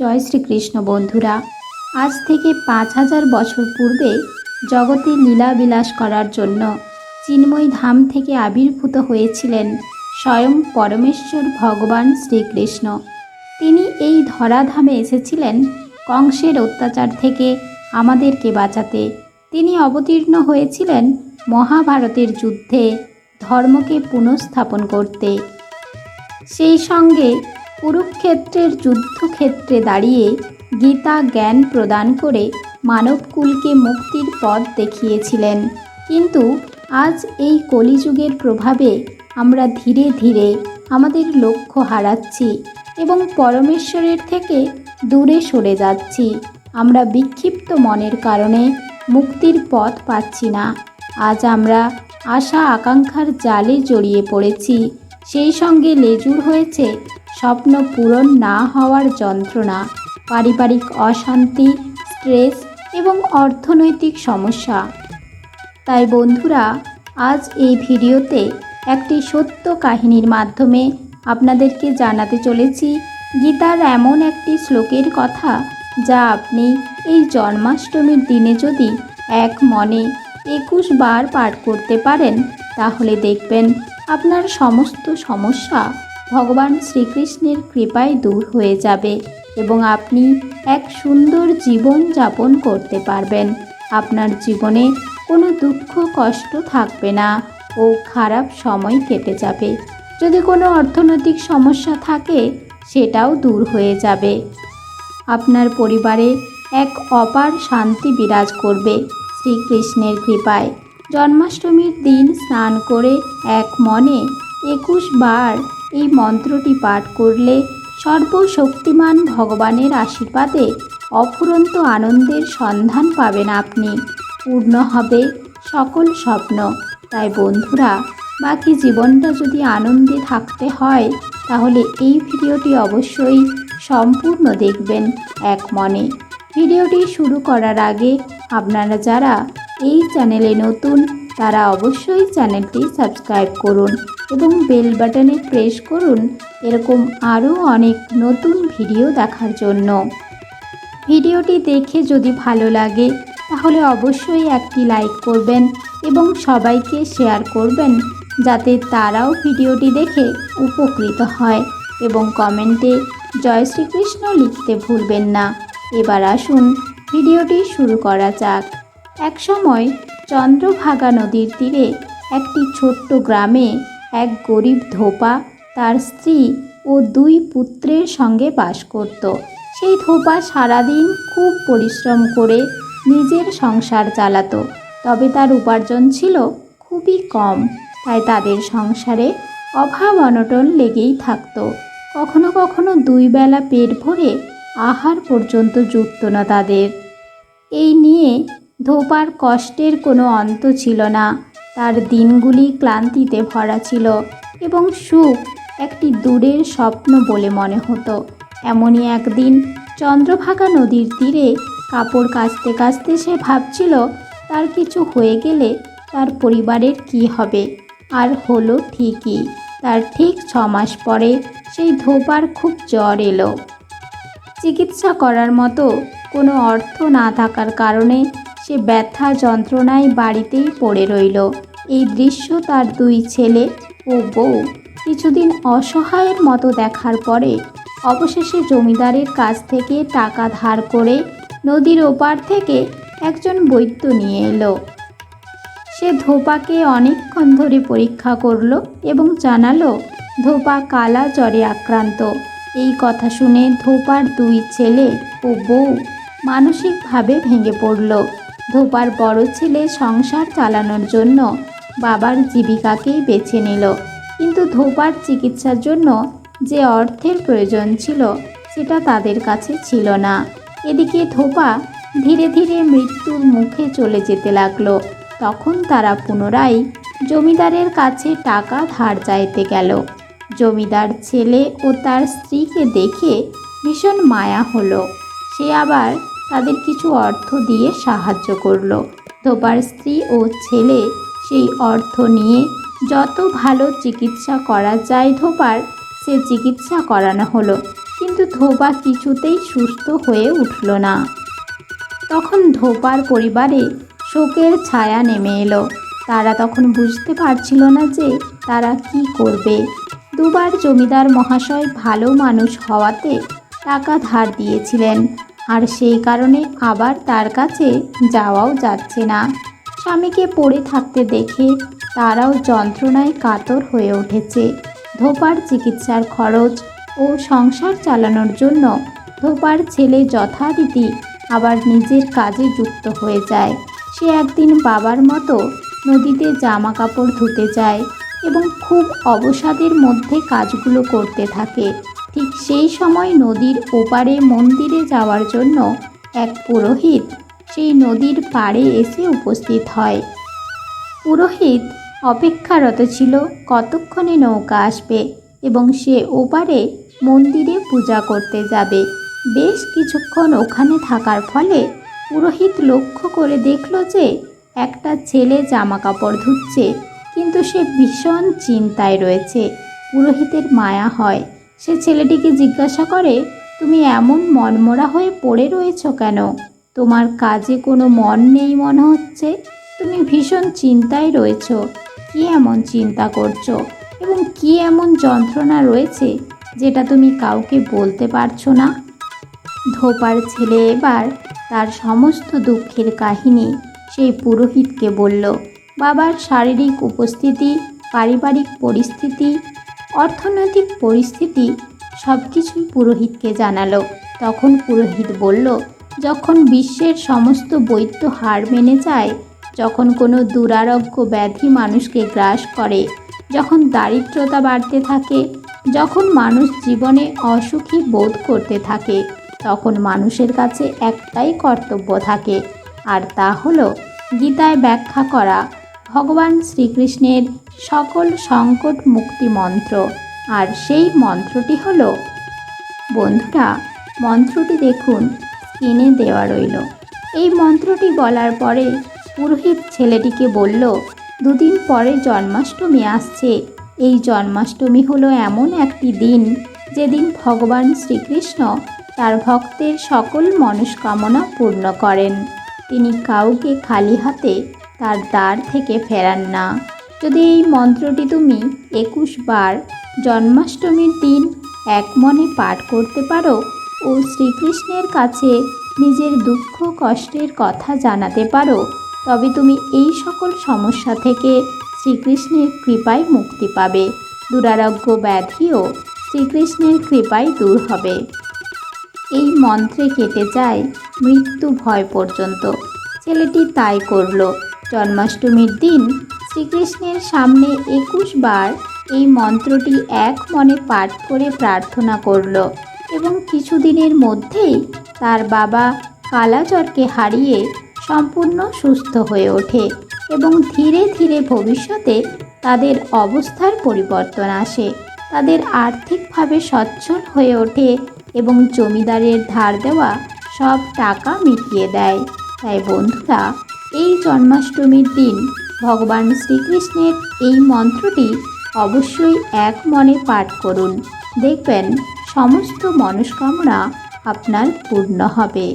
জয় শ্রীকৃষ্ণ, বন্ধুরা। আজ থেকে পাঁচ হাজার বছর পূর্বে জগতে লীলা বিলাস করার জন্য চিন্ময় ধাম থেকে আবির্ভূত হয়েছিলেন স্বয়ং পরমেশ্বর ভগবান শ্রীকৃষ্ণ। তিনি এই ধরাধামে এসেছিলেন কংসের অত্যাচার থেকে আমাদেরকে বাঁচাতে। তিনি অবতীর্ণ হয়েছিলেন মহাভারতের যুদ্ধে ধর্মকে পুনঃস্থাপন করতে। সেই সঙ্গে কুরুক্ষেত্রের যুদ্ধক্ষেত্রে দাঁড়িয়ে গীতা জ্ঞান প্রদান করে মানবকুলকে মুক্তির পথ দেখিয়েছিলেন। কিন্তু আজ এই কলিযুগের প্রভাবে আমরা ধীরে ধীরে আমাদের লক্ষ্য হারাচ্ছি এবং পরমেশ্বরের থেকে দূরে সরে যাচ্ছি। আমরা বিক্ষিপ্ত মনের কারণে মুক্তির পথ পাচ্ছি না। আজ আমরা আশা আকাঙ্ক্ষার জালে জড়িয়ে পড়েছি। সেই সঙ্গে লেজুর হয়েছে স্বপ্ন পূরণ না হওয়ার যন্ত্রণা, পারিবারিক অশান্তি, স্ট্রেস এবং অর্থনৈতিক সমস্যা। তাই বন্ধুরা, আজ এই ভিডিওতে একটি সত্য কাহিনীর মাধ্যমে আপনাদেরকে জানাতে চলেছি, গীতার এমন একটি শ্লোকের কথা যা আপনি এই জন্মাষ্টমীর দিনে যদি এক মনে একুশ বার পাঠ করতে পারেন, তাহলে দেখবেন আপনার সমস্ত সমস্যা ভগবান শ্রীকৃষ্ণের কৃপায় দূর হয়ে যাবে এবং আপনি এক সুন্দর জীবন যাপন করতে পারবেন। আপনার জীবনে কোনো দুঃখ, কষ্ট থাকবে না ও খারাপ সময় কেটে যাবে। যদি কোনো অর্থনৈতিক সমস্যা থাকে, সেটাও দূর হয়ে যাবে। আপনার পরিবারে এক অপার শান্তি বিরাজ করবে শ্রীকৃষ্ণের কৃপায়। জন্মাষ্টমীর দিন স্নান করে এক মনে একুশ বার এই মন্ত্রটি পাঠ করলে সর্বশক্তিমান ভগবানের আশীর্বাদে অফুরন্ত আনন্দের সন্ধান পাবেন আপনি। পূর্ণ হবে সকল স্বপ্ন। তাই বন্ধুরা, বাকি জীবনটা যদি আনন্দে থাকতে হয়, তাহলে এই ভিডিওটি অবশ্যই সম্পূর্ণ দেখবেন এক মনে। ভিডিওটি শুরু করার আগে আপনারা যারা এই চ্যানেলে নতুন, তারা অবশ্যই চ্যানেলটি সাবস্ক্রাইব করুন। এবং বেল বাটনে প্রেস করুন। এরকম আরও অনেক নতুন ভিডিও দেখার জন্য। ভিডিওটি দেখে যদি ভালো লাগে, তাহলে অবশ্যই একটি লাইক করবেন এবং সবাইকে শেয়ার করবেন, যাতে তারাও ভিডিওটি দেখে উপকৃত হয় এবং কমেন্টে জয় শ্রীকৃষ্ণ লিখতে ভুলবেন না। এবার আসুন ভিডিওটি শুরু করা যাক। একসময় চন্দ্রভাগা নদীর তীরে একটি ছোট্ট গ্রামে এক গরিব ধোপা তার স্ত্রী ও দুই পুত্রের সঙ্গে বাস করত। সেই ধোপা সারাদিন খুব পরিশ্রম করে নিজের সংসার চালাতো। তবে তার উপার্জন ছিল খুবই কম, তাই তাদের সংসারে অভাব অনটন লেগেই থাকতো। কখনো কখনো দুই বেলা পেট ভরে আহার পর্যন্ত জুটত না তাদের। এই নিয়ে ধোপার কষ্টের কোনো অন্ত ছিল না। তার দিনগুলি ক্লান্তিতে ভরা ছিল এবং সুখ একটি দূরের স্বপ্ন বলে মনে হতো। এমনই একদিন চন্দ্রভাগা নদীর তীরে কাপড় কাচতে কাচতে সে ভাবছিল, তার কিছু হয়ে গেলে তার পরিবারের কি হবে? আর হলো ঠিকই, তার ঠিক ছ মাস পরে সেই ধোপার খুব জ্বর এলো। চিকিৎসা করার মতো কোনো অর্থ না থাকার কারণে সে ব্যথা যন্ত্রণায় বাড়িতেই পড়ে রইল। এই দৃশ্য তার দুই ছেলে ও বউ কিছুদিন অসহায়ের মতো দেখার পরে অবশেষে জমিদারের কাছ থেকে টাকা ধার করে নদীর ওপার থেকে একজন বৈদ্য নিয়ে এলো। সে ধোপাকে অনেকক্ষণ ধরে পরীক্ষা করল এবং জানালো, ধোপা কালা জ্বরে আক্রান্ত। এই কথা শুনে ধোপার দুই ছেলে ও বউ মানসিকভাবে ভেঙে পড়ল। ধোপার বড় ছেলে সংসার চালানোর জন্য বাবার জীবিকাকেই বেছে নিল। কিন্তু ধোপার চিকিৎসার জন্য যে অর্থের প্রয়োজন ছিল, সেটা তাদের কাছে ছিল না। এদিকে ধোপা ধীরে ধীরে মৃত্যুর মুখে চলে যেতে লাগল। তখন তারা পুনরায় জমিদারের কাছে টাকা ধার চাইতে গেল। জমিদার ছেলে ও তার স্ত্রীকে দেখে ভীষণ মায়া হলো। সে আবার তাদের কিছু অর্থ দিয়ে সাহায্য করল। ধোপার স্ত্রী ও ছেলে সেই অর্থ নিয়ে যত ভালো চিকিৎসা করা যায় ধোপার সে চিকিৎসা করানো হলো। কিন্তু ধোপা কিছুতেই সুস্থ হয়ে উঠল না। তখন ধোপার পরিবারে শোকের ছায়া নেমে এলো। তারা তখন বুঝতে পারছিল না যে তারা কি করবে। দুবার জমিদার মহাশয় ভালো মানুষ হওয়াতে টাকা ধার দিয়েছিলেন। আর সেই কারণে আবার তার কাছে যাওয়াও যাচ্ছে না। স্বামীকে পড়ে থাকতে দেখে তারাও যন্ত্রণায় কাতর হয়ে উঠেছে। ধোপার চিকিৎসার খরচ ও সংসার চালানোর জন্য ধোপার ছেলে যথারীতি আবার নিজের কাজে যুক্ত হয়ে যায়। সে একদিন বাবার মতো নদীতে জামা কাপড় ধুতে যায় এবং খুব অবসাদের মধ্যে কাজগুলো করতে থাকে। ঠিক সেই সময় নদীর ওপারে মন্দিরে যাওয়ার জন্য এক পুরোহিত সেই নদীর পাড়ে এসে উপস্থিত হয়। পুরোহিত অপেক্ষারত ছিল কতক্ষণে নৌকা আসবে এবং সে ওপারে মন্দিরে পূজা করতে যাবে। বেশ কিছুক্ষণ ওখানে থাকার ফলে পুরোহিত লক্ষ্য করে দেখল যে একটা ছেলে জামা কাপড় ধুচ্ছে, কিন্তু সে ভীষণ চিন্তায় রয়েছে। পুরোহিতের মায়া হয়। সে ছেলেটিকে জিজ্ঞাসা করে, তুমি এমন মনমরা হয়ে পড়ে রয়েছো কেন? তোমার কাজে কোনো মন নেই মনে হচ্ছে। তুমি ভীষণ চিন্তায় রয়েছ। কি এমন চিন্তা করছ? এবং কি এমন যন্ত্রণা রয়েছে যেটা তুমি কাউকে বলতে পারছ না? ধোপার ছেলে এবার তার সমস্ত দুঃখের কাহিনী সেই পুরোহিতকে বলল, বাবার শারীরিক উপস্থিতি, পারিবারিক পরিস্থিতি অর্থনৈতিক পরিস্থিতি সব কিছুই পুরোহিতকে জানালো। তখন পুরোহিত বলল, যখন বিশ্বের সমস্ত বৈদ্য হার মেনে যায়, যখন কোনো দুরারোগ্য ব্যাধি মানুষকে গ্রাস করে, যখন দারিদ্রতা বাড়তে থাকে, যখন মানুষ জীবনে অসুখী বোধ করতে থাকে, তখন মানুষের কাছে একটাই কর্তব্য থাকে, আর তা হলো গীতায় ব্যাখ্যা করা। ভগবান শ্রীকৃষ্ণের সকল সংকট মুক্তি মন্ত্র। আর সেই মন্ত্রটি হলো, বন্ধুরা, মন্ত্রটি দেখুন, স্ক্রিনে দেওয়া রইল। এই মন্ত্রটি বলার পরে পুরোহিত ছেলেটিকে বলল, দুদিন পরে জন্মাষ্টমী আসছে। এই জন্মাষ্টমী হলো এমন একটি দিন যেদিন ভগবান শ্রীকৃষ্ণ তার ভক্তের সকল মনস্কামনা পূর্ণ করেন। তিনি কাউকে খালি হাতে তার দ্বার থেকে ফেরান না। যদি এই মন্ত্রটি তুমি একুশ বার জন্মাষ্টমীর দিন এক মনে পাঠ করতে পারো ও শ্রীকৃষ্ণের কাছে নিজের দুঃখ, কষ্টের কথা জানাতে পারো, তবে তুমি এই সকল সমস্যা থেকে শ্রীকৃষ্ণের কৃপায় মুক্তি পাবে। দুরারোগ্য ব্যাধিও শ্রীকৃষ্ণের কৃপায় দূর হবে। এই মন্ত্রে কেটে যায়, মৃত্যু ভয় পর্যন্ত। ছেলেটি তাই করল। জন্মাষ্টমীর দিন শ্রীকৃষ্ণের সামনে একুশ বার এই মন্ত্রটি এক মনে পাঠ করে প্রার্থনা করল এবং কিছুদিনের মধ্যেই তার বাবা কালাচরকে হারিয়ে সম্পূর্ণ সুস্থ হয়ে ওঠে এবং ধীরে ধীরে ভবিষ্যতে তাদের অবস্থার পরিবর্তন আসে। তাদের আর্থিকভাবে সচ্ছল হয়ে ওঠে এবং জমিদারের ধার দেওয়া সব টাকা মিটিয়ে দেয়। তাই বন্ধুরা, এই জন্মাষ্টমীর দিন ভগবান শ্রীকৃষ্ণের এই মন্ত্রটি অবশ্যই এক মনে পাঠ করুন। দেখবেন, সমস্ত মনস্কামনা আপনার পূর্ণ হবে।